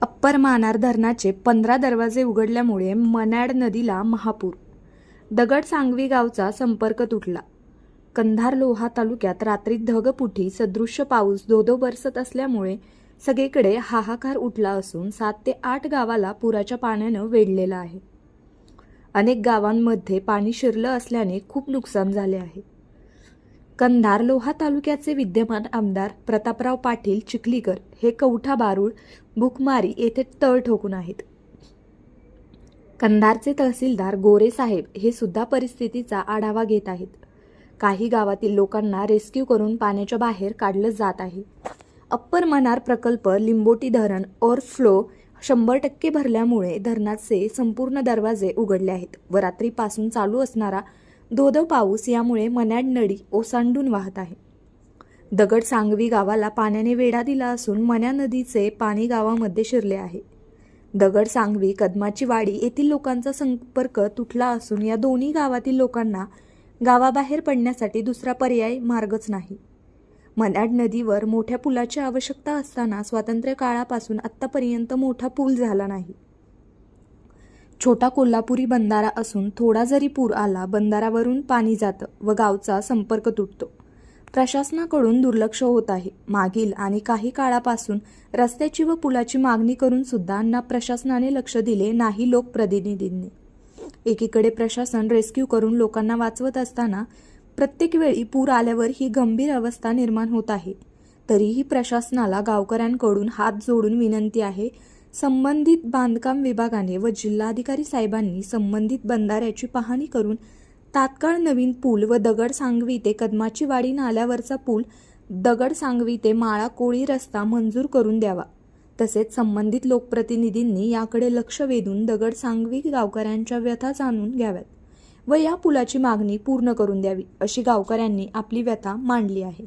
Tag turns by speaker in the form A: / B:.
A: Upper Manar धरणाचे पंधरा दरवाजे उघडल्यामुळे मन्याड नदीला महापूर. दगड सांगवी गावचा संपर्क तुटला. कंधार लोहा तालुक्यात रात्री धगपुठी सदृश्य पाऊस धोधो बरसत असल्यामुळे सगळीकडे हाहाकार उठला असून सात ते आठ गावाला पुराच्या पाण्यानं वेढलेलं आहे. अनेक गावांमध्ये पाणी शिरलं असल्याने खूप नुकसान झाले आहे. कंधार लोहा तालुक्याचे विद्यमान आमदार प्रतापराव पाटील चिखलीकर हे कवठा बारूळ बुकमारी येथे तळ ठोकून आहेत. कंधारचे तहसीलदार गोरे साहेब हे सुद्धा परिस्थितीचा आढावा घेत आहेत. काही गावातील लोकांना रेस्क्यू करून पाण्याच्या बाहेर काढलं जात आहे. अप्पर मनार प्रकल्प लिंबोटी धरण ओव्हरफ्लो शंभर टक्के भरल्यामुळे धरणाचे संपूर्ण दरवाजे उघडले आहेत व रात्रीपासून चालू असणारा धोधो पाऊस यामुळे मन्याड नडी ओसांडून वाहत आहे. दगड सांगवी गावाला पाण्याने वेढा दिला असून मन्या नदीचे पाणी गावामध्ये शिरले आहे. दगड सांगवी कदमाची वाडी येथील लोकांचा संपर्क तुटला असून या दोन्ही गावातील लोकांना गावाबाहेर पडण्यासाठी दुसरा पर्याय मार्गच नाही. मन्याड नदीवर मोठ्या पुलाची आवश्यकता असताना स्वातंत्र्य काळापासून आत्तापर्यंत मोठा पूल झाला नाही. छोटा कोल्हापुरी बंधारा असून थोडा जरी पूर आला बंधारावरून पाणी जातं व गावचा संपर्क तुटतो. प्रशासनाकडून दुर्लक्ष होत आहे. मागील आणि काही काळापासून रस्त्याची व पुलाची मागणी करून सुद्धा ना प्रशासनाने लक्ष दिले नाही लोकप्रतिनिधींनी एकीकडे प्रशासन रेस्क्यू करून लोकांना वाचवत असताना प्रत्येक वेळी पूर आल्यावर ही गंभीर अवस्था निर्माण होत आहे. तरीही प्रशासनाला गावकऱ्यांकडून हात जोडून विनंती आहे संबंधित बांधकाम विभागाने व जिल्हाधिकारी साहेबांनी संबंधित बंधाऱ्याची पाहणी करून तात्काळ नवीन पूल व दगड सांगवी ते कदमाची वाडी नाल्यावरचा पूल दगड सांगवी ते माळा कोळी रस्ता मंजूर करून द्यावा. तसेच संबंधित लोकप्रतिनिधींनी याकडे लक्ष वेधून दगड सांगवी गावकऱ्यांच्या व्यथा जाणून घ्याव्यात व या पुलाची मागणी पूर्ण करून द्यावी अशी गावकऱ्यांनी आपली व्यथा मांडली आहे.